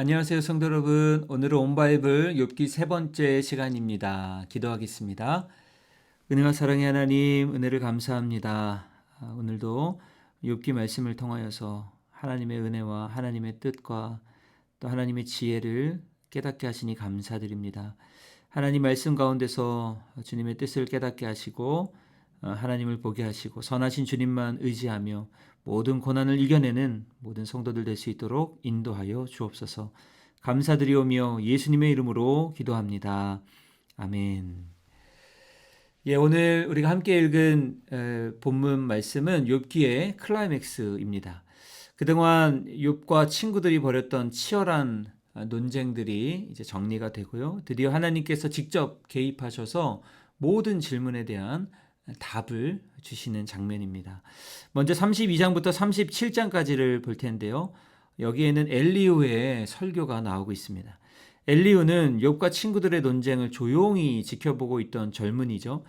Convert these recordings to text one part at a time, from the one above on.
안녕하세요, 성도 여러분. 오늘은 온바이블 욥기 세 번째 시간입니다. 기도하겠습니다. 은혜와 사랑의 하나님, 은혜를 감사합니다. 아, 오늘도 욥기 말씀을 통하여서 하나님의 은혜와 하나님의 뜻과 또 하나님의 지혜를 깨닫게 하시니 감사드립니다. 하나님 말씀 가운데서 주님의 뜻을 깨닫게 하시고 어, 하나님을 보게 하시고 선하신 주님만 의지하며 모든 고난을 이겨내는 모든 성도들 될 수 있도록 인도하여 주옵소서. 감사드리오며 예수님의 이름으로 기도합니다. 아멘. 예, 오늘 우리가 함께 읽은 에, 본문 말씀은 욥기의 클라이맥스입니다. 그동안 욥과 친구들이 벌였던 치열한 아, 논쟁들이 이제 정리가 되고요. 드디어 하나님께서 직접 개입하셔서 모든 질문에 대한 답을 주시는 장면입니다. 먼저 32장부터 37장까지를 볼 텐데요. 여기에는 엘리우의 설교가 나오고 있습니다. 엘리우는 욥과 친구들의 논쟁을 조용히 지켜보고 있던 젊은이죠.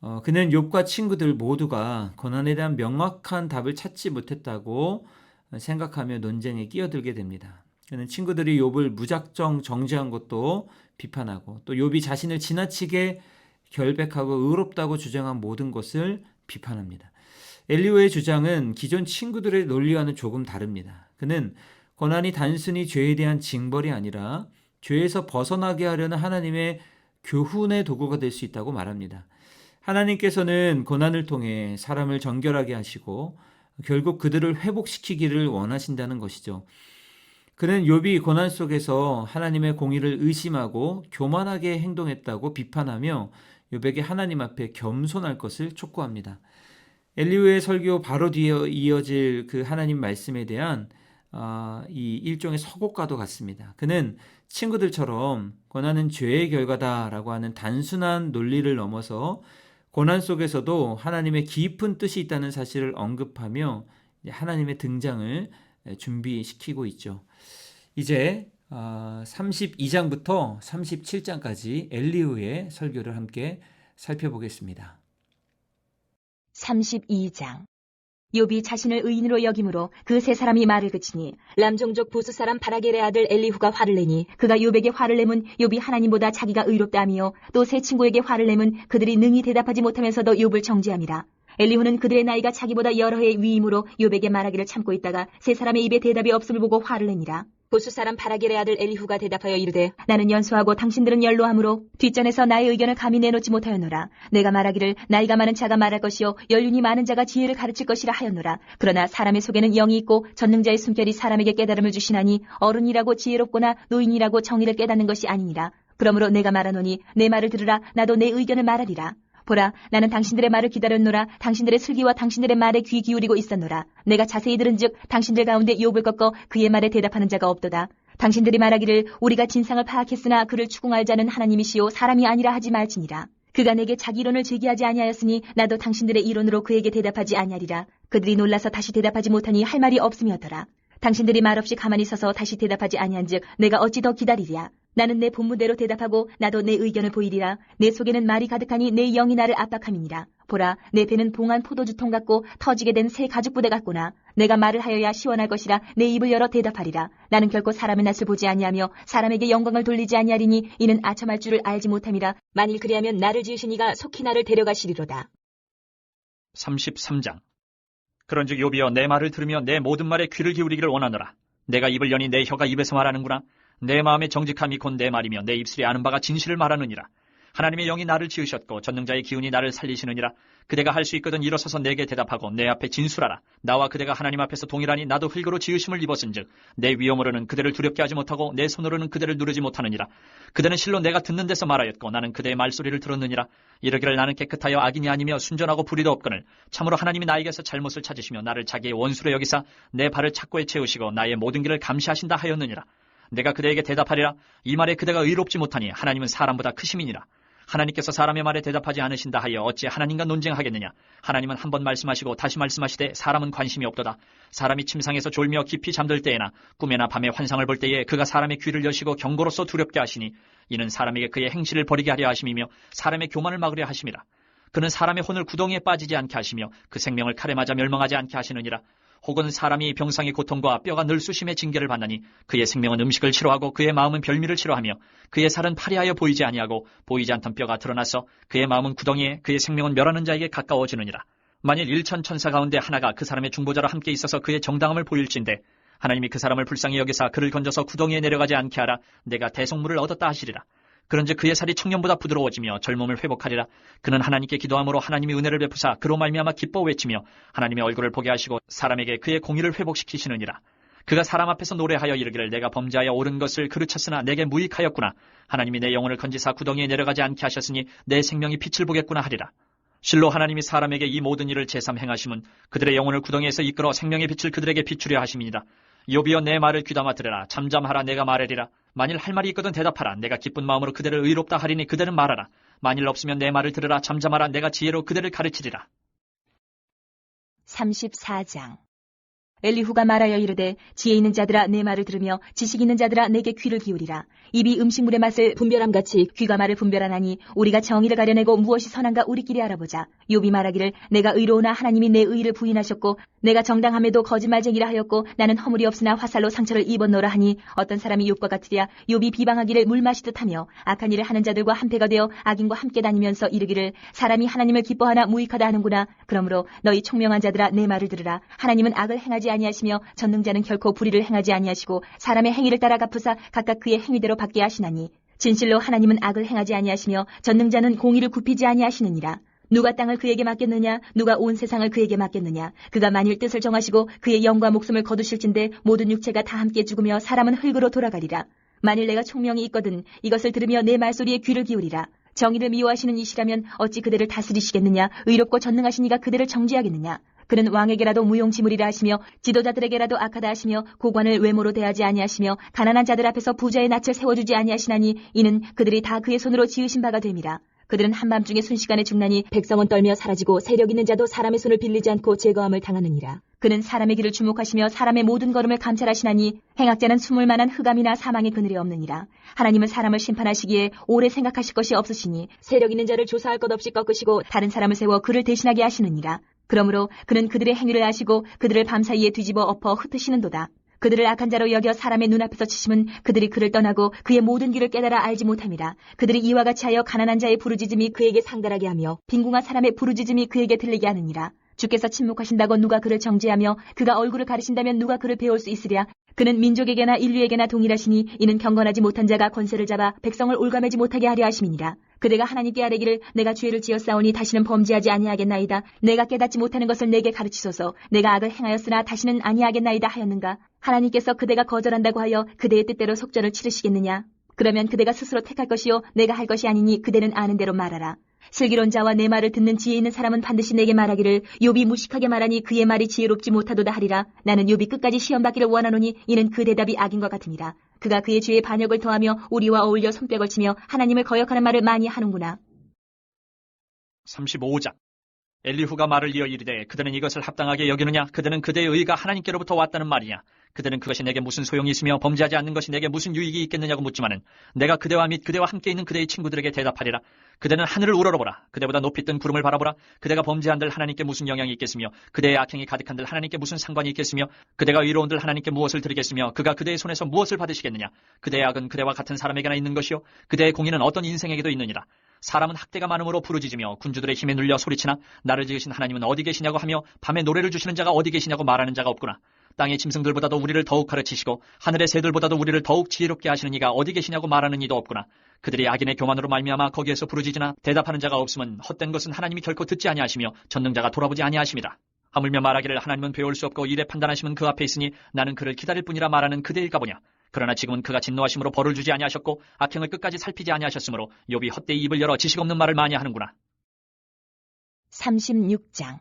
어, 그는 욥과 친구들 모두가 고난에 대한 명확한 답을 찾지 못했다고 생각하며 논쟁에 끼어들게 됩니다. 그는 친구들이 욥을 무작정 정죄한 것도 비판하고 또 욥이 자신을 지나치게 결백하고 의롭다고 주장한 모든 것을 비판합니다. 엘리오의 주장은 기존 친구들의 논리와는 조금 다릅니다. 그는 고난이 단순히 죄에 대한 징벌이 아니라 죄에서 벗어나게 하려는 하나님의 교훈의 도구가 될 수 있다고 말합니다. 하나님께서는 고난을 통해 사람을 정결하게 하시고 결국 그들을 회복시키기를 원하신다는 것이죠. 그는 욥이 고난 속에서 하나님의 공의를 의심하고 교만하게 행동했다고 비판하며 욥에게 하나님 앞에 겸손할 것을 촉구합니다. 엘리우의 설교 바로 뒤에 이어질 그 하나님 말씀에 대한 어, 이 일종의 서곡과도 같습니다. 그는 친구들처럼 고난은 죄의 결과다라고 하는 단순한 논리를 넘어서 고난 속에서도 하나님의 깊은 뜻이 있다는 사실을 언급하며 하나님의 등장을 준비시키고 있죠. 이제 32장부터 어, 37장까지 엘리우의 설교를 함께 살펴보겠습니다. 32장. 욥이 자신을 의인으로 여김으로 그 세 사람이 말을 그치니 람종족 부스 사람 바라겔의 아들 엘리후가 화를 내니 그가 욥에게 화를 내면 욥이 하나님보다 자기가 의롭다하며 또 세 친구에게 화를 내면 그들이 능히 대답하지 못하면서도 욥을 정죄함이라. 엘리후는 그들의 나이가 자기보다 여러 해의 위임으로 욥에게 말하기를 참고 있다가 세 사람의 입에 대답이 없음을 보고 화를 내니라 보수 사람 바라겔의 아들 엘리후가 대답하여 이르되 나는 연소하고 당신들은 연로함으로 뒷전에서 나의 의견을 감히 내놓지 못하였노라. 내가 말하기를 나이가 많은 자가 말할 것이요 연륜이 많은 자가 지혜를 가르칠 것이라 하였노라. 그러나 사람의 속에는 영이 있고 전능자의 숨결이 사람에게 깨달음을 주시나니 어른이라고 지혜롭거나 노인이라고 정의를 깨닫는 것이 아니니라. 그러므로 내가 말하노니 내 말을 들으라. 나도 내 의견을 말하리라 보라, 나는 당신들의 말을 기다렸노라. 당신들의 슬기와 당신들의 말에 귀 기울이고 있었노라. 내가 자세히 들은즉 당신들 가운데 욥을 꺾어 그의 말에 대답하는 자가 없도다. 당신들이 말하기를 우리가 진상을 파악했으나 그를 추궁할 자는 하나님이시요 사람이 아니라 하지 말지니라. 그가 내게 자기 이론을 제기하지 아니하였으니 나도 당신들의 이론으로 그에게 대답하지 아니하리라. 그들이 놀라서 다시 대답하지 못하니 할 말이 없음이었더라. 당신들이 말없이 가만히 서서 다시 대답하지 아니한즉 내가 어찌 더 기다리랴. 나는 내 본문대로 대답하고 나도 내 의견을 보이리라. 내 속에는 말이 가득하니 내 영이 나를 압박함이니라. 보라, 내 배는 봉한 포도주통 같고 터지게 된 새 가죽부대 같구나. 내가 말을 하여야 시원할 것이라 내 입을 열어 대답하리라. 나는 결코 사람의 낯을 보지 아니하며 사람에게 영광을 돌리지 아니하리니 이는 아첨할 줄을 알지 못함이라. 만일 그리하면 나를 지으신 이가 속히 나를 데려가시리로다. 33장 그런즉 요비여 내 말을 들으며 내 모든 말에 귀를 기울이기를 원하노라. 내가 입을 여니 내 혀가 입에서 말하는구나. 내 마음의 정직함이 곧 내 말이며 내 입술이 아는 바가 진실을 말하느니라. 하나님의 영이 나를 지으셨고 전능자의 기운이 나를 살리시느니라. 그대가 할 수 있거든 일어서서 내게 대답하고 내 앞에 진술하라. 나와 그대가 하나님 앞에서 동일하니 나도 흙으로 지으심을 입었은즉 내 위엄으로는 그대를 두렵게 하지 못하고 내 손으로는 그대를 누르지 못하느니라. 그대는 실로 내가 듣는 데서 말하였고 나는 그대의 말소리를 들었느니라. 이러기를 나는 깨끗하여 악인이 아니며 순전하고 불의도 없거늘 참으로 하나님이 나에게서 잘못을 찾으시며 나를 자기의 원수로 여기사 내 발을 착고에 채우시고 나의 모든 길을 감시하신다 하였느니라. 내가 그대에게 대답하리라. 이 말에 그대가 의롭지 못하니 하나님은 사람보다 크심이니라. 하나님께서 사람의 말에 대답하지 않으신다 하여 어찌 하나님과 논쟁하겠느냐? 하나님은 한 번 말씀하시고 다시 말씀하시되 사람은 관심이 없도다. 사람이 침상에서 졸며 깊이 잠들 때에나 꿈에나 밤에 환상을 볼 때에 그가 사람의 귀를 여시고 경고로서 두렵게 하시니 이는 사람에게 그의 행실을 버리게 하려 하심이며 사람의 교만을 막으려 하심이라. 그는 사람의 혼을 구덩이에 빠지지 않게 하시며 그 생명을 칼에 맞아 멸망하지 않게 하시느니라. 혹은 사람이 병상의 고통과 뼈가 늘쑤심의 징계를 받나니 그의 생명은 음식을 싫어하고 그의 마음은 별미를 싫어하며 그의 살은 파리하여 보이지 아니하고 보이지 않던 뼈가 드러나서 그의 마음은 구덩이에 그의 생명은 멸하는 자에게 가까워지느니라. 만일 일천 천사 가운데 하나가 그 사람의 중보자로 함께 있어서 그의 정당함을 보일진대 하나님이 그 사람을 불쌍히 여기사 그를 건져서 구덩이에 내려가지 않게 하라 내가 대성물을 얻었다 하시리라. 그런즉 그의 살이 청년보다 부드러워지며 젊음을 회복하리라. 그는 하나님께 기도함으로 하나님이 은혜를 베푸사 그로 말미암아 기뻐 외치며 하나님의 얼굴을 보게 하시고 사람에게 그의 공의를 회복시키시느니라. 그가 사람 앞에서 노래하여 이르기를 내가 범죄하여 옳은 것을 그르쳤으나 내게 무익하였구나. 하나님이 내 영혼을 건지사 구덩이에 내려가지 않게 하셨으니 내 생명이 빛을 보겠구나 하리라. 실로 하나님이 사람에게 이 모든 일을 제삼 행하심은 그들의 영혼을 구덩이에서 이끌어 생명의 빛을 그들에게 비추려 하심이니라. 요비여 내 말을 귀담아 들으라. 잠잠하라 내가 말하리라. 만일 할 말이 있거든 대답하라. 내가 기쁜 마음으로 그대를 의롭다 하리니 그대는 말하라. 만일 없으면 내 말을 들으라. 잠잠하라. 내가 지혜로 그대를 가르치리라. 34장 엘리후가 말하여 이르되 지혜 있는 자들아 내 말을 들으며 지식 있는 자들아 내게 귀를 기울이라. 입이 음식물의 맛을 분별함 같이 귀가 말을 분별하나니 우리가 정의를 가려내고 무엇이 선한가 우리끼리 알아보자. 욥이 말하기를 내가 의로우나 하나님이 내 의를 부인하셨고 내가 정당함에도 거짓말쟁이라 하였고 나는 허물이 없으나 화살로 상처를 입었노라 하니 어떤 사람이 욥과 같으랴. 욥이 비방하기를 물 마시듯 하며 악한 일을 하는 자들과 한패가 되어 악인과 함께 다니면서 이르기를 사람이 하나님을 기뻐하나 무익하다 하는구나. 그러므로 너희 총명한 자들아 내 말을 들으라. 하나님은 악을 행하지 아니하시며 전능자는 결코 불의를 행하지 아니하시고 사람의 행위를 따라 갚으사 각각 그의 행위대로 받게 하시나니 진실로 하나님은 악을 행하지 아니하시며 전능자는 공의를 굽히지 아니하시느니라. 누가 땅을 그에게 맡겼느냐? 누가 온 세상을 그에게 맡겼느냐? 그가 만일 뜻을 정하시고 그의 영과 목숨을 거두실진데 모든 육체가 다 함께 죽으며 사람은 흙으로 돌아가리라. 만일 내가 총명이 있거든 이것을 들으며 내 말소리에 귀를 기울이라. 정의를 미워하시는 이시라면 어찌 그대를 다스리시겠느냐? 의롭고 전능하신 이가 그대를 정죄하겠느냐 그는 왕에게라도 무용지물이라 하시며 지도자들에게라도 악하다 하시며 고관을 외모로 대하지 아니하시며 가난한 자들 앞에서 부자의 낯을 세워주지 아니하시나니 이는 그들이 다 그의 손으로 지으신 바가 됨이라 그들은 한밤중에 순식간에 죽나니 백성은 떨며 사라지고 세력 있는 자도 사람의 손을 빌리지 않고 제거함을 당하느니라. 그는 사람의 길을 주목하시며 사람의 모든 걸음을 감찰하시나니 행악자는 숨을 만한 흑암이나 사망의 그늘이 없느니라. 하나님은 사람을 심판하시기에 오래 생각하실 것이 없으시니 세력 있는 자를 조사할 것 없이 꺾으시고 다른 사람을 세워 그를 대신하게 하시느니라. 그러므로 그는 그들의 행위를 아시고 그들을 밤사이에 뒤집어 엎어 흩으시는도다. 그들을 악한 자로 여겨 사람의 눈앞에서 치심은 그들이 그를 떠나고 그의 모든 길을 깨달아 알지 못함이라. 그들이 이와 같이 하여 가난한 자의 부르짖음이 그에게 상달하게 하며 빈궁한 사람의 부르짖음이 그에게 들리게 하느니라. 주께서 침묵하신다고 누가 그를 정죄하며 그가 얼굴을 가리신다면 누가 그를 배울 수 있으랴. 그는 민족에게나 인류에게나 동일하시니 이는 경건하지 못한 자가 권세를 잡아 백성을 올가매지 못하게 하려 하심이니라. 그대가 하나님께 아뢰기를 내가 죄를 지었사오니 다시는 범죄하지 아니하겠나이다. 내가 깨닫지 못하는 것을 내게 가르치소서. 내가 악을 행하였으나 다시는 아니하겠나이다 하였는가. 하나님께서 그대가 거절한다고 하여 그대의 뜻대로 속전을 치르시겠느냐. 그러면 그대가 스스로 택할 것이요 내가 할 것이 아니니 그대는 아는 대로 말하라. 슬기로운 자와 내 말을 듣는 지혜 있는 사람은 반드시 내게 말하기를 욥이 무식하게 말하니 그의 말이 지혜롭지 못하도다 하리라. 나는 욥이 끝까지 시험받기를 원하노니 이는 그 대답이 악인과 같으니라. 그가 그의 죄의 반역을 더하며 우리와 어울려 손뼉을 치며 하나님을 거역하는 말을 많이 하는구나. 35장 엘리후가 말을 이어 이르되 그들은 이것을 합당하게 여기느냐 그들은 그대의 의가 하나님께로부터 왔다는 말이냐 그들은 그것이 내게 무슨 소용이 있으며 범죄하지 않는 것이 내게 무슨 유익이 있겠느냐고 묻지만은 내가 그대와 및 그대와 함께 있는 그대의 친구들에게 대답하리라. 그대는 하늘을 우러러보라. 그대보다 높이 뜬 구름을 바라보라. 그대가 범죄한들 하나님께 무슨 영향이 있겠으며 그대의 악행이 가득한들 하나님께 무슨 상관이 있겠으며 그대가 의로운들 하나님께 무엇을 드리겠으며 그가 그대의 손에서 무엇을 받으시겠느냐. 그대의 악은 그대와 같은 사람에게나 있는 것이요. 그대의 공의는 어떤 인생에게도 있느니라. 사람은 학대가 많음으로 부르짖으며 군주들의 힘에 눌려 소리치나 나를 지으신 하나님은 어디 계시냐고 하며 밤에 노래를 주시는 자가 어디 계시냐고 말하는 자가 없구나. 땅의 짐승들보다도 우리를 더욱 가르치시고 하늘의 새들보다도 우리를 더욱 지혜롭게 하시는 이가 어디 계시냐고 말하는 이도 없구나. 그들이 악인의 교만으로 말미암아 거기에서 부르짖으나 대답하는 자가 없으면 헛된 것은 하나님이 결코 듣지 아니하시며 전능자가 돌아보지 아니하십니다. 하물며 말하기를 하나님은 배울 수 없고 일에 판단하시면 그 앞에 있으니 나는 그를 기다릴 뿐이라 말하는 그대일까 보냐. 그러나 지금은 그가 진노하심으로 벌을 주지 아니하셨고 악행을 끝까지 살피지 아니하셨으므로 욥이 헛되이 입을 열어 지식 없는 말을 많이 하는구나. 36장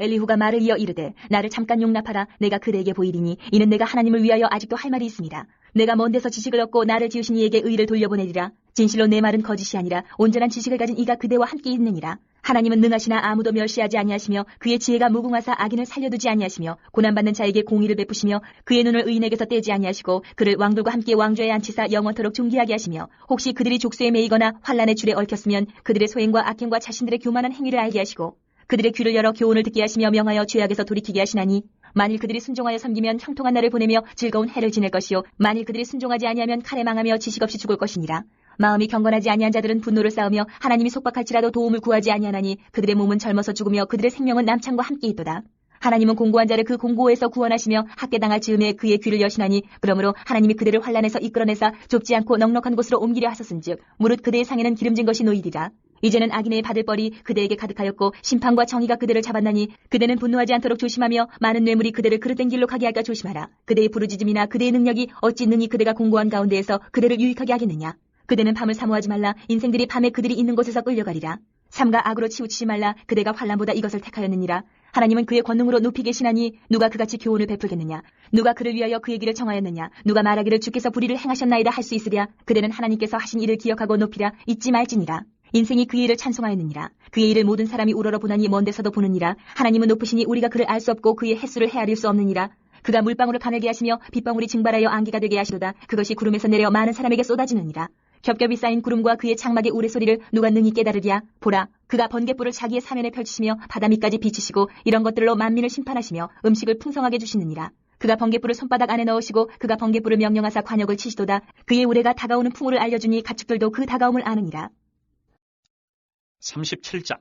엘리후가 말을 이어 이르되 나를 잠깐 용납하라 내가 그대에게 보이리니 이는 내가 하나님을 위하여 아직도 할 말이 있습니다. 내가 먼 데서 지식을 얻고 나를 지으신 이에게 의를 돌려보내리라. 진실로 내 말은 거짓이 아니라 온전한 지식을 가진 이가 그대와 함께 있느니라. 하나님은 능하시나 아무도 멸시하지 아니하시며 그의 지혜가 무궁하사 악인을 살려두지 아니하시며 고난받는 자에게 공의를 베푸시며 그의 눈을 의인에게서 떼지 아니하시고 그를 왕들과 함께 왕좌에 앉히사 영원토록 존귀하게 하시며 혹시 그들이 족쇄에 매이거나 환란의 줄에 얽혔으면 그들의 소행과 악행과 자신들의 교만한 행위를 알게 하시고 그들의 귀를 열어 교훈을 듣게 하시며 명하여 죄악에서 돌이키게 하시나니 만일 그들이 순종하여 섬기면 형통한 날을 보내며 즐거운 해를 지낼 것이요 만일 그들이 순종하지 아니하면 칼에 망하며 지식 없이 죽을 것이니라. 마음이 경건하지 아니한 자들은 분노를 쌓으며 하나님이 속박할지라도 도움을 구하지 아니하나니 그들의 몸은 젊어서 죽으며 그들의 생명은 남창과 함께 있도다. 하나님은 공고한 자를 그 공고에서 구원하시며 학대당할 즈음에 그의 귀를 여시나니 그러므로 하나님이 그들을 환란에서 이끌어내사 좁지 않고 넉넉한 곳으로 옮기려 하셨은즉 무릇 그대의 상에는 기름진 것이 놓이리라. 이제는 악인의 받을 벌이 그대에게 가득하였고 심판과 정의가 그대를 잡았나니 그대는 분노하지 않도록 조심하며 많은 뇌물이 그대를 그릇된 길로 가게 할까 조심하라. 그대의 부르짖음이나 그대의 능력이 어찌 능히 그대가 공고한 가운데에서 그대를 유익하게 하겠느냐. 그대는 밤을 사모하지 말라. 인생들이 밤에 그들이 있는 곳에서 끌려가리라. 삼가 악으로 치우치지 말라. 그대가 환란보다 이것을 택하였느니라. 하나님은 그의 권능으로 높이 계시나니 누가 그같이 교훈을 베풀겠느냐? 누가 그를 위하여 그의 길을 정하였느냐? 누가 말하기를 주께서 불의를 행하셨나이다 할 수 있으랴? 그대는 하나님께서 하신 일을 기억하고 높이랴 잊지 말지니라. 인생이 그의 일을 찬송하였느니라. 그의 일을 모든 사람이 우러러 보나니 먼 데서도 보느니라. 하나님은 높으시니 우리가 그를 알 수 없고 그의 횟수를 헤아릴 수 없느니라. 그가 물방울을 가늘게 하시며 빗방울이 증발하여 안개가 되게 하시도다. 그것이 구름에서 내려 많은 사람에게 쏟아지느니라. 겹겹이 쌓인 구름과 그의 창막의 우레소리를 누가 능히 깨달으랴? 보라, 그가 번갯불을 자기의 사면에 펼치시며 바다 밑까지 비치시고 이런 것들로 만민을 심판하시며 음식을 풍성하게 주시느니라. 그가 번갯불을 손바닥 안에 넣으시고 그가 번갯불을 명령하사 관역을 치시도다. 그의 우레가 다가오는 풍우를 알려주니 가축들도 그 다가옴을 아느니라. 37장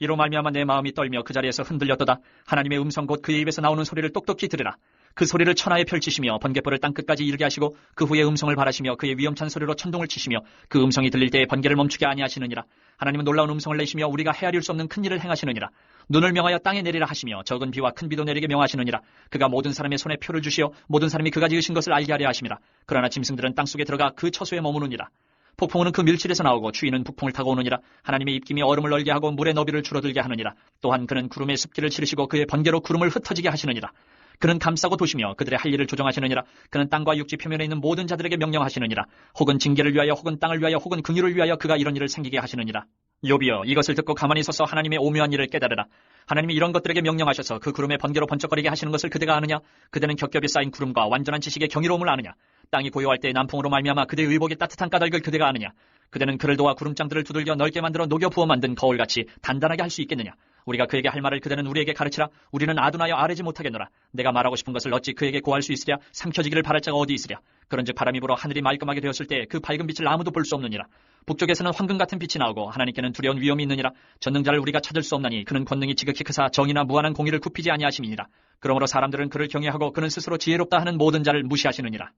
이로 말미암아 내 마음이 떨며 그 자리에서 흔들렸도다. 하나님의 음성 곧 그의 입에서 나오는 소리를 똑똑히 들으라. 그 소리를 천하에 펼치시며 번갯불을 땅끝까지 이르게 하시고 그 후에 음성을 바라시며 그의 위험찬 소리로 천둥을 치시며 그 음성이 들릴 때에 번개를 멈추게 아니하시느니라. 하나님은 놀라운 음성을 내시며 우리가 헤아릴 수 없는 큰 일을 행하시느니라. 눈을 명하여 땅에 내리라 하시며 적은 비와 큰 비도 내리게 명하시느니라. 그가 모든 사람의 손에 표를 주시어 모든 사람이 그가 지으신 것을 알게 하려 하심이라. 그러나 짐승들은 땅속에 들어가 그 처소에 머무느니라. 폭풍우는 그 밀실에서 나오고 추위는 북풍을 타고 오느니라. 하나님의 입김이 얼음을 얼게 하고 물의 너비를 줄어들게 하느니라. 또한 그는 구름의 습기를 치르시고 그의 번개로 구름을 흩어지게 하시느니라. 그는 감싸고 도시며 그들의 할 일을 조정하시느니라. 그는 땅과 육지 표면에 있는 모든 자들에게 명령하시느니라. 혹은 징계를 위하여 혹은 땅을 위하여 혹은 긍휼을 위하여 그가 이런 일을 생기게 하시느니라. 요비여 이것을 듣고 가만히 서서 하나님의 오묘한 일을 깨달으라. 하나님이 이런 것들에게 명령하셔서 그 구름의 번개로 번쩍거리게 하시는 것을 그대가 아느냐? 그대는 겹겹이 쌓인 구름과 완전한 지식의 경이로움을 아느냐? 땅이 고요할 때 남풍으로 말미암아 그대의 의복의 따뜻한 까닭을 그대가 아느냐? 그대는 그를 도와 구름장들을 두들겨 넓게 만들어 녹여 부어 만든 거울같이 단단하게 할 수 있겠느냐? 우리가 그에게 할 말을 그대는 우리에게 가르치라. 우리는 아둔하여 아뢰지 못하겠노라. 내가 말하고 싶은 것을 어찌 그에게 고할 수 있으랴? 삼켜지기를 바랄 자가 어디 있으랴? 그런즉 바람이 불어 하늘이 말끔하게 되었을 때 그 밝은 빛을 아무도 볼 수 없느니라. 북쪽에서는 황금 같은 빛이 나오고 하나님께는 두려운 위험이 있느니라. 전능자를 우리가 찾을 수 없나니 그는 권능이 지극히 크사 정의나 무한한 공의를 굽히지 아니하심이니라. 그러므로 사람들은 그를 경외하고 그는 스스로 지혜롭다 하는 모든 자를 무시하시느니라.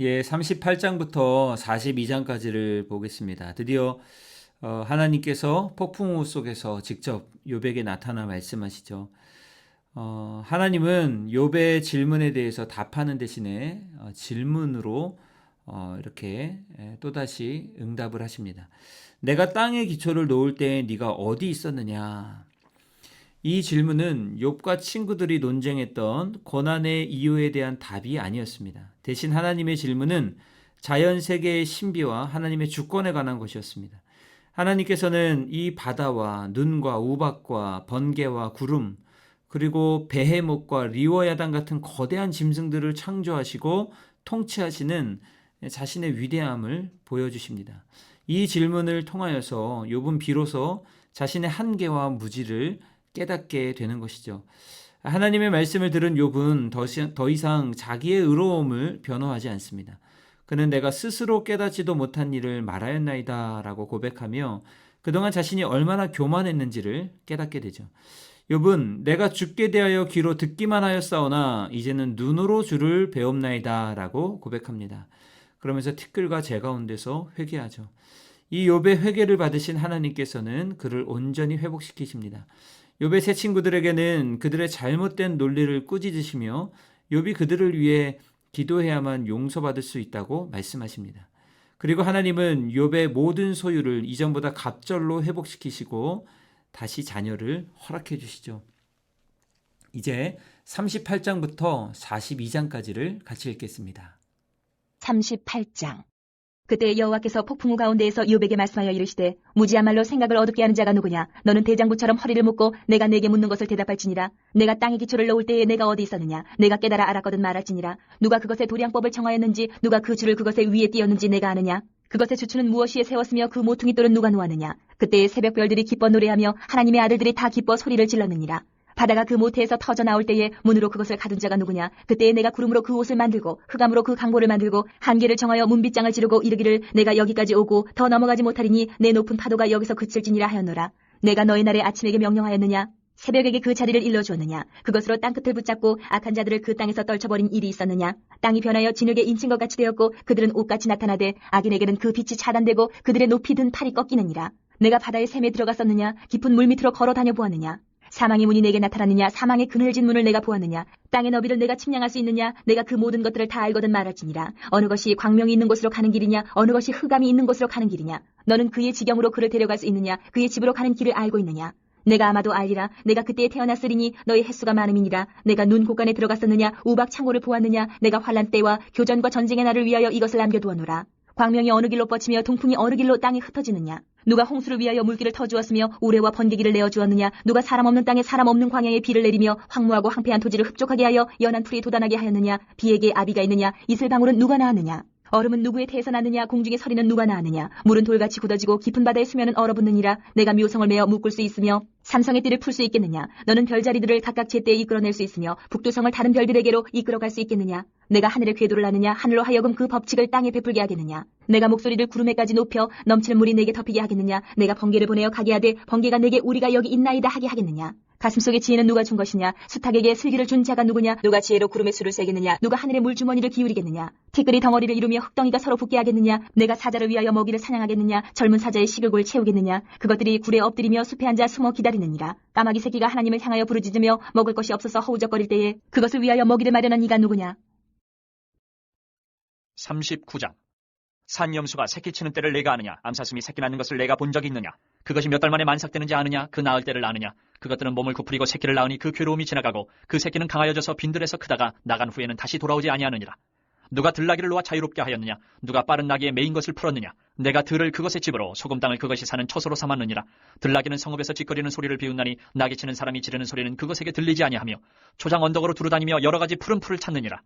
예, 38장부터 42장까지를 보겠습니다. 드디어 어, 하나님께서 폭풍우 속에서 직접 요백에 나타나 말씀하시죠. 어, 하나님은 욥의 질문에 대해서 답하는 대신에 어, 질문으로 어, 이렇게 예, 또다시 응답을 하십니다. 내가 땅에 기초를 놓을 때 네가 어디 있었느냐? 이 질문은 욥과 친구들이 논쟁했던 고난의 이유에 대한 답이 아니었습니다. 대신 하나님의 질문은 자연 세계의 신비와 하나님의 주권에 관한 것이었습니다. 하나님께서는 이 바다와 눈과 우박과 번개와 구름 그리고 베헤목과 리워야단 같은 거대한 짐승들을 창조하시고 통치하시는 자신의 위대함을 보여주십니다. 이 질문을 통하여서 욥은 비로소 자신의 한계와 무지를 깨닫게 되는 것이죠. 하나님의 말씀을 들은 욥은 더, 이상 자기의 의로움을 변호하지 않습니다. 그는 내가 스스로 깨닫지도 못한 일을 말하였나이다 라고 고백하며 그동안 자신이 얼마나 교만했는지를 깨닫게 되죠. 욥은 내가 죽게 대하여 귀로 듣기만 하였사오나 이제는 눈으로 주를 배옵나이다라고 고백합니다. 그러면서 티끌과 재 가운데서 회개하죠. 이 욥의 회개를 받으신 하나님께서는 그를 온전히 회복시키십니다. 욥의 새 친구들에게는 그들의 잘못된 논리를 꾸짖으시며 욥이 그들을 위해 기도해야만 용서받을 수 있다고 말씀하십니다. 그리고 하나님은 욥의 모든 소유를 이전보다 갑절로 회복시키시고 다시 자녀를 허락해 주시죠. 이제 38장부터 42장까지를 같이 읽겠습니다. 38장 그때 여호와께서 폭풍우 가운데에서 욥에게 말씀하여 이르시되 무지한 말로 생각을 어둡게 하는 자가 누구냐? 너는 대장부처럼 허리를 묶고 내가 내게 묻는 것을 대답할지니라. 내가 땅에 기초를 놓을 때에 내가 어디 있었느냐? 내가 깨달아 알았거든 말할지니라. 누가 그것의 도량법을 정하였는지 누가 그 줄을 그것의 위에 띄었는지 내가 아느냐? 그것의 주추는 무엇이에 세웠으며 그 모퉁이 돌은 누가 놓았느냐? 그때의 새벽 별들이 기뻐 노래하며 하나님의 아들들이 다 기뻐 소리를 질렀느니라 바다가 그 모태에서 터져 나올 때에 문으로 그것을 가둔 자가 누구냐? 그때에 내가 구름으로 그 옷을 만들고 흑암으로 그 강보를 만들고 한계를 정하여 문빗장을 지르고 이르기를 내가 여기까지 오고 더 넘어가지 못하리니 내 높은 파도가 여기서 그칠지니라 하였노라. 내가 너희 날에 아침에게 명령하였느냐? 새벽에게 그 자리를 일러주었느냐? 그것으로 땅끝을 붙잡고 악한 자들을 그 땅에서 떨쳐버린 일이 있었느냐? 땅이 변하여 진흙에 인친 것 같이 되었고 그들은 옷같이 나타나되 악인에게는 그 빛이 차단되고 그들의 높이 든 팔이 꺾이느니라. 내가 바다의 샘에 들어갔었느냐? 깊은 물 밑으로 걸어 다녀 보았느냐? 사망의 문이 내게 나타났느냐? 사망의 그늘진 문을 내가 보았느냐? 땅의 너비를 내가 측량할 수 있느냐? 내가 그 모든 것들을 다 알거든 말할지니라. 어느 것이 광명이 있는 곳으로 가는 길이냐? 어느 것이 흑암이 있는 곳으로 가는 길이냐? 너는 그의 지경으로 그를 데려갈 수 있느냐? 그의 집으로 가는 길을 알고 있느냐? 내가 아마도 알리라. 내가 그때에 태어났으리니 너의 횟수가 많음이니라. 내가 눈 곳간에 들어갔었느냐? 우박 창고를 보았느냐? 내가 환란 때와 교전과 전쟁의 날을 위하여 이것을 남겨두었노라. 광명이 어느 길로 뻗치며 동풍이 어느 길로 땅에 흩어지느냐? 누가 홍수를 위하여 물길을 터주었으며 우레와 번개기를 내어주었느냐? 누가 사람 없는 땅에 사람 없는 광야에 비를 내리며 황무하고 황폐한 토지를 흡족하게 하여 연한 풀이 돋아나게 하였느냐? 비에게 아비가 있느냐? 이슬방울은 누가 낳았느냐? 얼음은 누구의 태에서 났느냐? 공중의 서리는 누가 낳았느냐? 물은 돌같이 굳어지고 깊은 바다의 수면은 얼어붙느니라. 내가 묘성을 메어 묶을 수 있으며 삼성의 띠를 풀 수 있겠느냐? 너는 별자리들을 각각 제때에 이끌어낼 수 있으며 북두성을 다른 별들에게로 이끌어갈 수 있겠느냐? 내가 하늘의 궤도를 아느냐? 하늘로 하여금 그 법칙을 땅에 베풀게 하겠느냐? 내가 목소리를 구름에까지 높여 넘치는 물이 내게 덮이게 하겠느냐? 내가 번개를 보내어 가게 하되 번개가 내게 우리가 여기 있나이다 하게 하겠느냐? 가슴속에 지혜는 누가 준 것이냐? 수탉에게 슬기를 준 자가 누구냐? 누가 지혜로 구름의 수를 세겠느냐? 누가 하늘의 물주머니를 기울이겠느냐? 티끌이 덩어리를 이루며 흙덩이가 서로 붙게 하겠느냐? 내가 사자를 위하여 먹이를 사냥하겠느냐? 젊은 사자의 식욕을 채우겠느냐? 그것들이 굴에 엎드리며 숲에 앉아 숨어 기다리느니라. 까마귀 새끼가 하나님을 향하여 부르짖으며 먹을 것이 없어서 허우적거릴 때에 그것을 위하여 먹이를 마련한 이가 누구냐? 39장. 산염수가 새끼 치는 때를 내가 아느냐? 암사슴이 새끼 낳는 것을 내가 본 적이 있느냐? 그것이 몇 달 만에 만삭되는지 아느냐? 그 낳을 때를 아느냐? 그것들은 몸을 구부리고 새끼를 낳으니 그 괴로움이 지나가고 그 새끼는 강하여져서 빈들에서 크다가 나간 후에는 다시 돌아오지 아니하느니라. 누가 들나귀를 놓아 자유롭게 하였느냐? 누가 빠른 나귀에 메인 것을 풀었느냐? 내가 들을 그것의 집으로 소금 땅을 그것이 사는 처소로 삼았느니라. 들나귀는 성읍에서 짓거리는 소리를 비웃나니 나귀 치는 사람이 지르는 소리는 그것에게 들리지 아니하며 초장 언덕으로 두루다니며 여러 가지 푸른 풀을 찾느니라.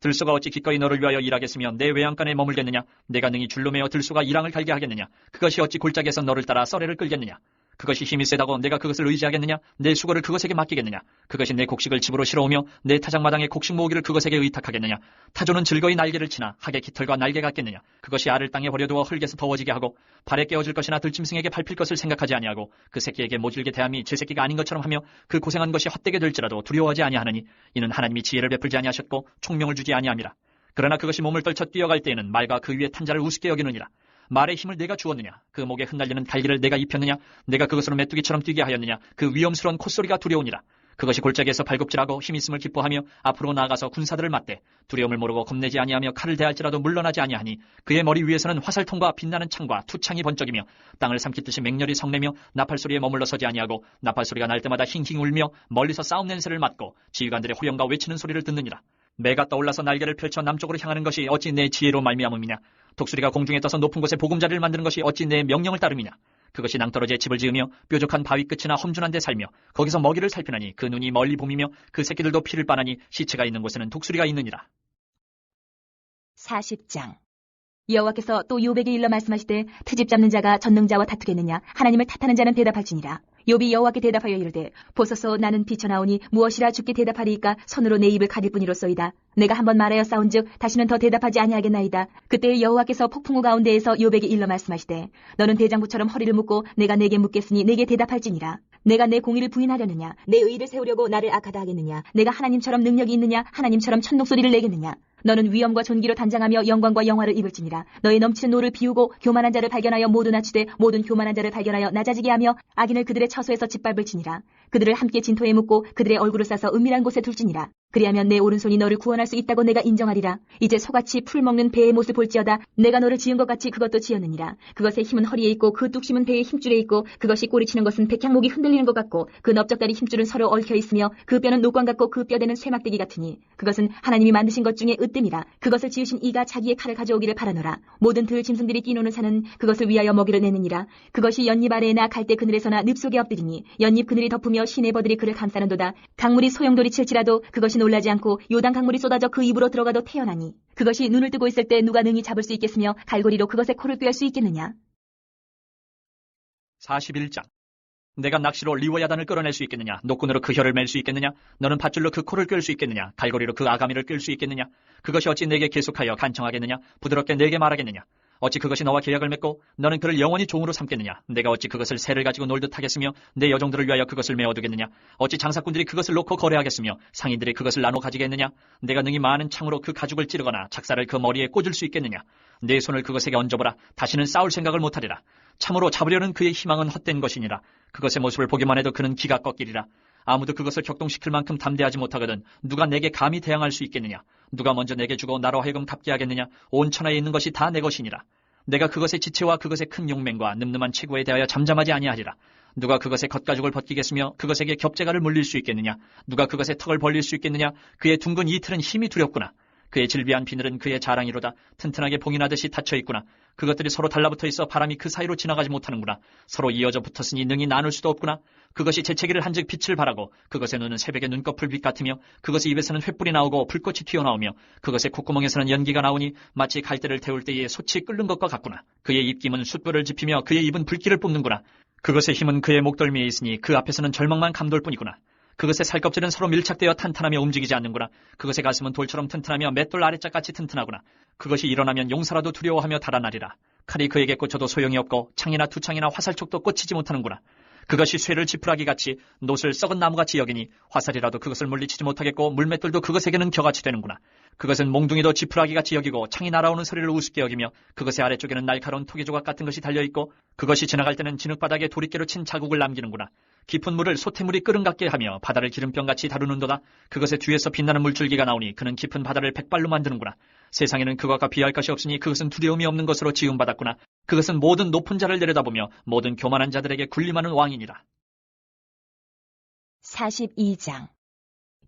들소가 어찌 기꺼이 너를 위하여 일하겠으며 내 외양간에 머물겠느냐? 내가 능히 줄로 매어 들소가 이랑을 갈게 하겠느냐? 그것이 어찌 골짜기에서 너를 따라 썰애를 끌겠느냐? 그것이 힘이 세다고 내가 그것을 의지하겠느냐? 내 수고를 그것에게 맡기겠느냐? 그것이 내 곡식을 집으로 실어오며 내 타작마당에 곡식 모으기를 그것에게 의탁하겠느냐? 타조는 즐거이 날개를 치나 하게 깃털과 날개 같겠느냐? 그것이 알을 땅에 버려두어 흙에서 더워지게 하고 발에 깨어질 것이나 들짐승에게 밟힐 것을 생각하지 아니하고 그 새끼에게 모질게 대함이 제 새끼가 아닌 것처럼 하며 그 고생한 것이 헛되게 될지라도 두려워하지 아니하느니 이는 하나님이 지혜를 베풀지 아니하셨고 총명을 주지 아니함이라. 그러나 그것이 몸을 떨쳐 뛰어갈 때에는 말과 그 위에 탄 자를 우습게 여기느니라. 말의 힘을 내가 주었느냐? 그 목에 흩날리는 갈기를 내가 입혔느냐? 내가 그것으로 메뚜기처럼 뛰게 하였느냐? 그 위험스러운 콧소리가 두려우니라. 그것이 골짜기에서 발굽질하고 힘 있음을 기뻐하며 앞으로 나아가서 군사들을 맞대 두려움을 모르고 겁내지 아니하며 칼을 대할지라도 물러나지 아니하니 그의 머리 위에서는 화살통과 빛나는 창과 투창이 번쩍이며 땅을 삼키듯이 맹렬히 성내며 나팔 소리에 머물러 서지 아니하고 나팔 소리가 날 때마다 힝힝 울며 멀리서 싸움 냄새를 맡고 지휘관들의 호령과 외치는 소리를 듣느니라. 매가 떠올라서 날개를 펼쳐 남쪽으로 향하는 것이 어찌 내 지혜로 말미암음이냐? 독수리가 공중에 떠서 높은 곳에 보금자리를 만드는 것이 어찌 내 명령을 따름이냐? 그것이 낭떠러지에 집을 지으며 뾰족한 바위 끝이나 험준한 데 살며 거기서 먹이를 살피나니 그 눈이 멀리 봄이며 그 새끼들도 피를 빠나니 시체가 있는 곳에는 독수리가 있느니라. 40장 여호와께서 또 요백에 일러 말씀하시되 트집 잡는 자가 전능자와 다투겠느냐 하나님을 탓하는 자는 대답할지니라 욥이 여호와께 대답하여 이르되 보소서 나는 비쳐나오니 무엇이라 죽게 대답하리이까? 손으로 내 입을 가릴 뿐이로소이다. 내가 한번 말하여 싸운즉 다시는 더 대답하지 아니하겠나이다. 그때 여호와께서 폭풍우 가운데에서 요백에 일러 말씀하시되 너는 대장부처럼 허리를 묶고 내가 내게 묻겠으니 내게 대답할지니라. 내가 내 공의를 부인하려느냐? 내 의를 세우려고 나를 악하다 하겠느냐? 내가 하나님처럼 능력이 있느냐? 하나님처럼 천둥소리를 내겠느냐 너는 위엄과 존귀로 단장하며 영광과 영화를 입을지니라. 너의 넘치는 노를 비우고 교만한 자를 발견하여 모두 낮추되 모든 교만한 자를 발견하여 낮아지게 하며 악인을 그들의 처소에서 짓밟을지니라 그들을 함께 진토에 묻고 그들의 얼굴을 싸서 은밀한 곳에 둘지니라 그리하면 내 오른손이 너를 구원할 수 있다고 내가 인정하리라. 이제 소같이 풀 먹는 배의 못을 볼지어다. 내가 너를 지은 것 같이 그것도 지었느니라. 그것의 힘은 허리에 있고 그 뚝심은 배의 힘줄에 있고 그것이 꼬리치는 것은 백향목이 흔들리는 것 같고 그 넓적다리 힘줄은 서로 얽혀 있으며 그 뼈는 녹광 같고 그 뼈대는 쇠막대기 같으니 그것은 하나님이 만드신 것 중에 으뜸이라. 그것을 지으신 이가 자기의 칼을 가져오기를 바라노라. 모든 들 짐승들이 뛰노는 산은 그것을 위하여 먹이를 내느니라. 그것이 연잎 아래나 갈대 그늘에서나 늪 속에 엎드리니 연잎 그늘이 덮으며 시내버들이 그를 감싸는도다. 강물이 소용돌이 칠지라도 그것이 놀라지 않고 요단 강물이 쏟아져 그 입으로 들어가도 태어나니 그것이 눈을 뜨고 있을 때 누가 능히 잡을 수 있겠으며 갈고리로 그것의 코를 꿰할 수 있겠느냐 41장. 내가 낚시로 리워야단을 끌어낼 수 있겠느냐? 노끈으로 그 혀를 맬 수 있겠느냐? 너는 밧줄로 그 코를 끌 수 있겠느냐? 갈고리로 그 아가미를 끌 수 있겠느냐? 그것이 어찌 내게 계속하여 간청하겠느냐? 부드럽게 내게 말하겠느냐? 어찌 그것이 너와 계약을 맺고 너는 그를 영원히 종으로 삼겠느냐? 내가 어찌 그것을 새를 가지고 놀듯 하겠으며 내 여종들을 위하여 그것을 메어두겠느냐? 어찌 장사꾼들이 그것을 놓고 거래하겠으며 상인들이 그것을 나눠 가지겠느냐? 내가 능히 많은 창으로 그 가죽을 찌르거나 작사를 그 머리에 꽂을 수 있겠느냐? 내 손을 그것에게 얹어보라. 다시는 싸울 생각을 못하리라. 참으로 잡으려는 그의 희망은 헛된 것이니라. 그것의 모습을 보기만 해도 그는 기가 꺾이리라. 아무도 그것을 격동시킬 만큼 담대하지 못하거든 누가 내게 감히 대항할 수 있겠느냐? 누가 먼저 내게 주고 나로 하여금 갚게 하겠느냐? 온 천하에 있는 것이 다 내 것이니라. 내가 그것의 지체와 그것의 큰 용맹과 늠름한 체구에 대하여 잠잠하지 아니하리라. 누가 그것의 겉가죽을 벗기겠으며 그것에게 겹재가를 물릴 수 있겠느냐? 누가 그것의 턱을 벌릴 수 있겠느냐? 그의 둥근 이틀은 힘이 두렵구나. 그의 질비한 비늘은 그의 자랑이로다. 튼튼하게 봉인하듯이 닫혀 있구나. 그것들이 서로 달라붙어 있어 바람이 그 사이로 지나가지 못하는구나. 서로 이어져 붙었으니 능히 나눌 수도 없구나. 그것이 재채기를 한즉 빛을 발하고 그것의 눈은 새벽의 눈꺼풀 빛 같으며 그것의 입에서는 횃불이 나오고 불꽃이 튀어나오며 그것의 콧구멍에서는 연기가 나오니 마치 갈대를 태울 때에 솥이 끓는 것과 같구나. 그의 입김은 숯불을 지피며 그의 입은 불길을 뿜는구나. 그것의 힘은 그의 목덜미에 있으니 그 앞에서는 절망만 감돌 뿐이구나. 그것의 살껍질은 서로 밀착되어 탄탄하며 움직이지 않는구나. 그것의 가슴은 돌처럼 튼튼하며 맷돌 아래짝같이 튼튼하구나. 그것이 일어나면 용사라도 두려워하며 달아나리라. 칼이 그에게 꽂혀도 소용이 없고 창이나 투창이나 화살촉도 꽂히지 못하는구나. 그것이 쇠를 지푸라기 같이 노을 썩은 나무같이 여기니 화살이라도 그것을 물리치지 못하겠고 물맷돌도 그것에게는 겨같이 되는구나. 그것은 몽둥이도 지푸라기 같이 여기고 창이 날아오는 소리를 우습게 여기며 그것의 아래쪽에는 날카로운 토기 조각 같은 것이 달려 있고 그것이 지나갈 때는 진흙바닥에 도리깨로 친 자국을 남기는구나. 깊은 물을 소태물이 끓음 같게 하며 바다를 기름병같이 다루는도다. 그것의 뒤에서 빛나는 물줄기가 나오니 그는 깊은 바다를 백발로 만드는구나. 세상에는 그것과 비할 것이 없으니 그것은 두려움이 없는 것으로 지음받았구나. 그것은 모든 높은 자를 내려다보며 모든 교만한 자들에게 군림하는 왕이니라. 42장.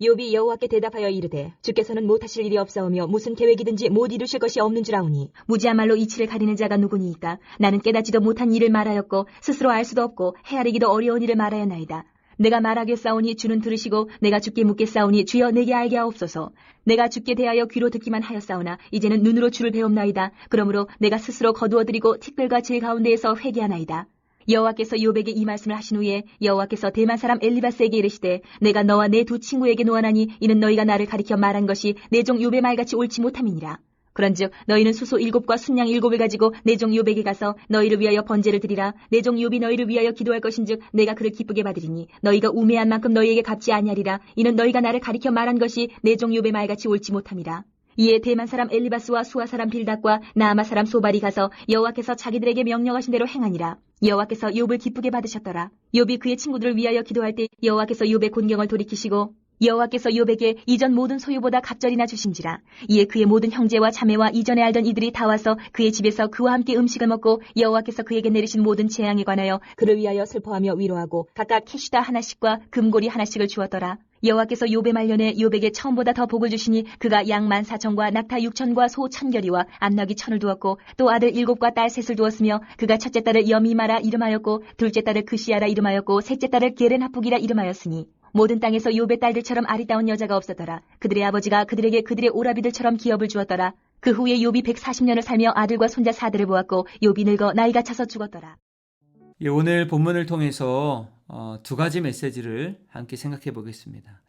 욥이 여호와께 대답하여 이르되 주께서는 못하실 일이 없사오며 무슨 계획이든지 못 이루실 것이 없는 줄 아오니 무지야말로 이치를 가리는 자가 누구니이까 나는 깨닫지도 못한 일을 말하였고 스스로 알 수도 없고 헤아리기도 어려운 일을 말하였나이다 내가 말하겠사오니 주는 들으시고 내가 주께 묻겠사오니 주여 내게 알게 하옵소서. 내가 주께 대하여 귀로 듣기만 하였사오나 이제는 눈으로 주를 배움나이다. 그러므로 내가 스스로 거두어드리고 티끌과 질 가운데에서 회개하나이다. 여호와께서 요백에 이 말씀을 하신 후에 여호와께서 대만 사람 엘리바스에게 이르시되 내가 너와 내 두 친구에게 노하나니 이는 너희가 나를 가리켜 말한 것이 내 종 요배 말같이 옳지 못함이니라. 그런즉 너희는 수소 일곱과 순양 일곱을 가지고 내종 요백에 가서 너희를 위하여 번제를 드리라. 내종 요비 너희를 위하여 기도할 것인즉 내가 그를 기쁘게 받으리니 너희가 우매한 만큼 너희에게 갚지 아니하리라. 이는 너희가 나를 가리켜 말한 것이 내종 요배 말같이 옳지 못함이라. 이에 대만 사람 엘리바스와 수아 사람 빌닷과 나아마 사람 소발이 가서 여호와께서 자기들에게 명령하신 대로 행하니라. 여호와께서 욥을 기쁘게 받으셨더라. 욥이 그의 친구들을 위하여 기도할 때 여호와께서 욥의 곤경을 돌이키시고 여호와께서 욥에게 이전 모든 소유보다 갑절이나 주신지라. 이에 그의 모든 형제와 자매와 이전에 알던 이들이 다 와서 그의 집에서 그와 함께 음식을 먹고 여호와께서 그에게 내리신 모든 재앙에 관하여 그를 위하여 슬퍼하며 위로하고 각각 캐시다 하나씩과 금고리 하나씩을 주었더라. 여호와께서 욥의 말년에 욥에게 처음보다 더 복을 주시니 그가 양 만 사천과 낙타 육천과 소 천결이와 암나귀 천을 두었고 또 아들 일곱과 딸 셋을 두었으며 그가 첫째 딸을 여미마라 이름하였고 둘째 딸을 그시아라 이름하였고 셋째 딸을 게렌하프기라 이름하였으니 모든 땅에서 욥의 딸들처럼 아리따운 여자가 없었더라. 그들의 아버지가 그들에게 그들의 오라비들처럼 기업을 주었더라. 그 후에 욥이 140년을 살며 아들과 손자 사들을 보았고 욥이 늙어 나이가 차서 죽었더라. 예, 오늘 본문을 통해서 어, 두 가지 메시지를 함께 생각해 보겠습니다.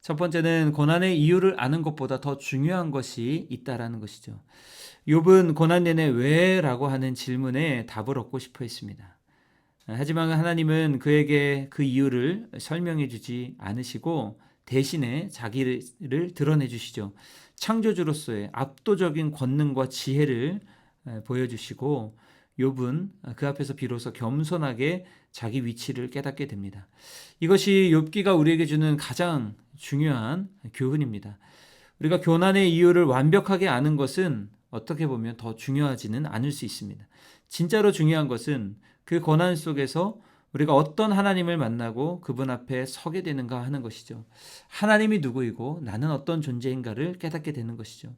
첫 번째는 고난의 이유를 아는 것보다 더 중요한 것이 있다라는 것이죠. 욥은 고난 내내 왜라고 하는 질문에 답을 얻고 싶어 했습니다. 하지만 하나님은 그에게 그 이유를 설명해 주지 않으시고 대신에 자기를 드러내 주시죠. 창조주로서의 압도적인 권능과 지혜를 보여주시고 욥은 그 앞에서 비로소 겸손하게 자기 위치를 깨닫게 됩니다. 이것이 욥기가 우리에게 주는 가장 중요한 교훈입니다. 우리가 교난의 이유를 완벽하게 아는 것은 어떻게 보면 더 중요하지는 않을 수 있습니다. 진짜로 중요한 것은 그 고난 속에서 우리가 어떤 하나님을 만나고 그분 앞에 서게 되는가 하는 것이죠. 하나님이 누구이고 나는 어떤 존재인가를 깨닫게 되는 것이죠.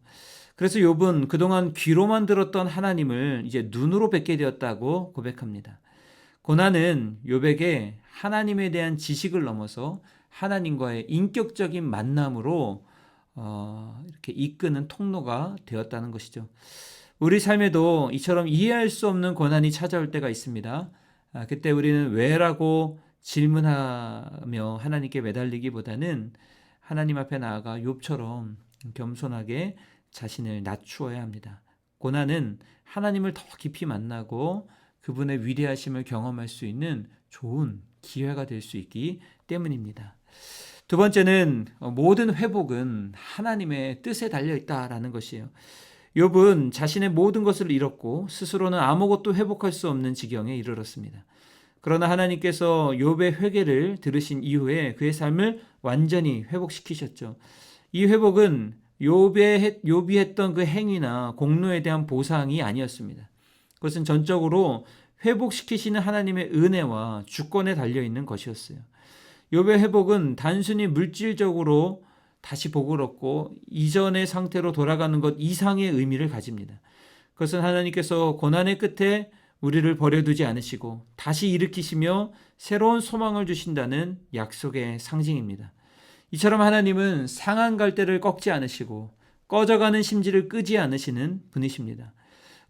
그래서 욥은 그동안 귀로만 들었던 하나님을 이제 눈으로 뵙게 되었다고 고백합니다. 고난은 욥에게 하나님에 대한 지식을 넘어서 하나님과의 인격적인 만남으로 어, 이렇게 이끄는 통로가 되었다는 것이죠. 우리 삶에도 이처럼 이해할 수 없는 고난이 찾아올 때가 있습니다. 아, 그때 우리는 왜라고 질문하며 하나님께 매달리기보다는 하나님 앞에 나아가 욥처럼 겸손하게 자신을 낮추어야 합니다. 고난은 하나님을 더 깊이 만나고 그분의 위대하심을 경험할 수 있는 좋은 기회가 될 수 있기 때문입니다. 두 번째는 모든 회복은 하나님의 뜻에 달려 있다라는 것이에요. 욥은 자신의 모든 것을 잃었고 스스로는 아무것도 회복할 수 없는 지경에 이르렀습니다. 그러나 하나님께서 욥의 회개를 들으신 이후에 그의 삶을 완전히 회복시키셨죠. 이 회복은 욥의 욥이 했던 그 행위나 공로에 대한 보상이 아니었습니다. 그것은 전적으로 회복시키시는 하나님의 은혜와 주권에 달려 있는 것이었어요. 욥의 회복은 단순히 물질적으로 다시 복을 얻고 이전의 상태로 돌아가는 것 이상의 의미를 가집니다. 그것은 하나님께서 고난의 끝에 우리를 버려두지 않으시고 다시 일으키시며 새로운 소망을 주신다는 약속의 상징입니다. 이처럼 하나님은 상한 갈대를 꺾지 않으시고 꺼져가는 심지를 끄지 않으시는 분이십니다.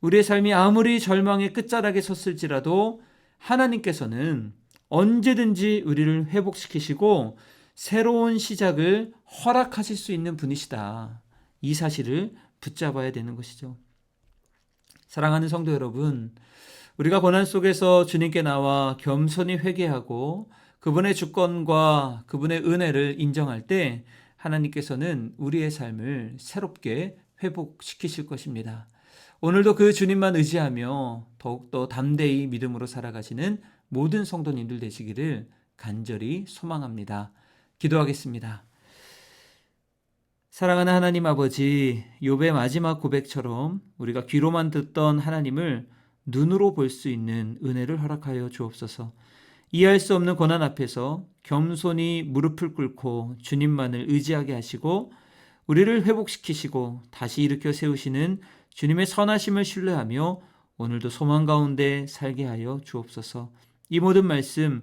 우리의 삶이 아무리 절망의 끝자락에 섰을지라도 하나님께서는 언제든지 우리를 회복시키시고 새로운 시작을 허락하실 수 있는 분이시다. 이 사실을 붙잡아야 되는 것이죠. 사랑하는 성도 여러분, 우리가 고난 속에서 주님께 나와 겸손히 회개하고 그분의 주권과 그분의 은혜를 인정할 때 하나님께서는 우리의 삶을 새롭게 회복시키실 것입니다. 오늘도 그 주님만 의지하며 더욱더 담대히 믿음으로 살아가시는 모든 성도님들 되시기를 간절히 소망합니다. 기도하겠습니다. 사랑하는 하나님 아버지, 욥의 마지막 고백처럼 우리가 귀로만 듣던 하나님을 눈으로 볼 수 있는 은혜를 허락하여 주옵소서. 이해할 수 없는 고난 앞에서 겸손히 무릎을 꿇고 주님만을 의지하게 하시고 우리를 회복시키시고 다시 일으켜 세우시는 주님의 선하심을 신뢰하며 오늘도 소망 가운데 살게 하여 주옵소서. 이 모든 말씀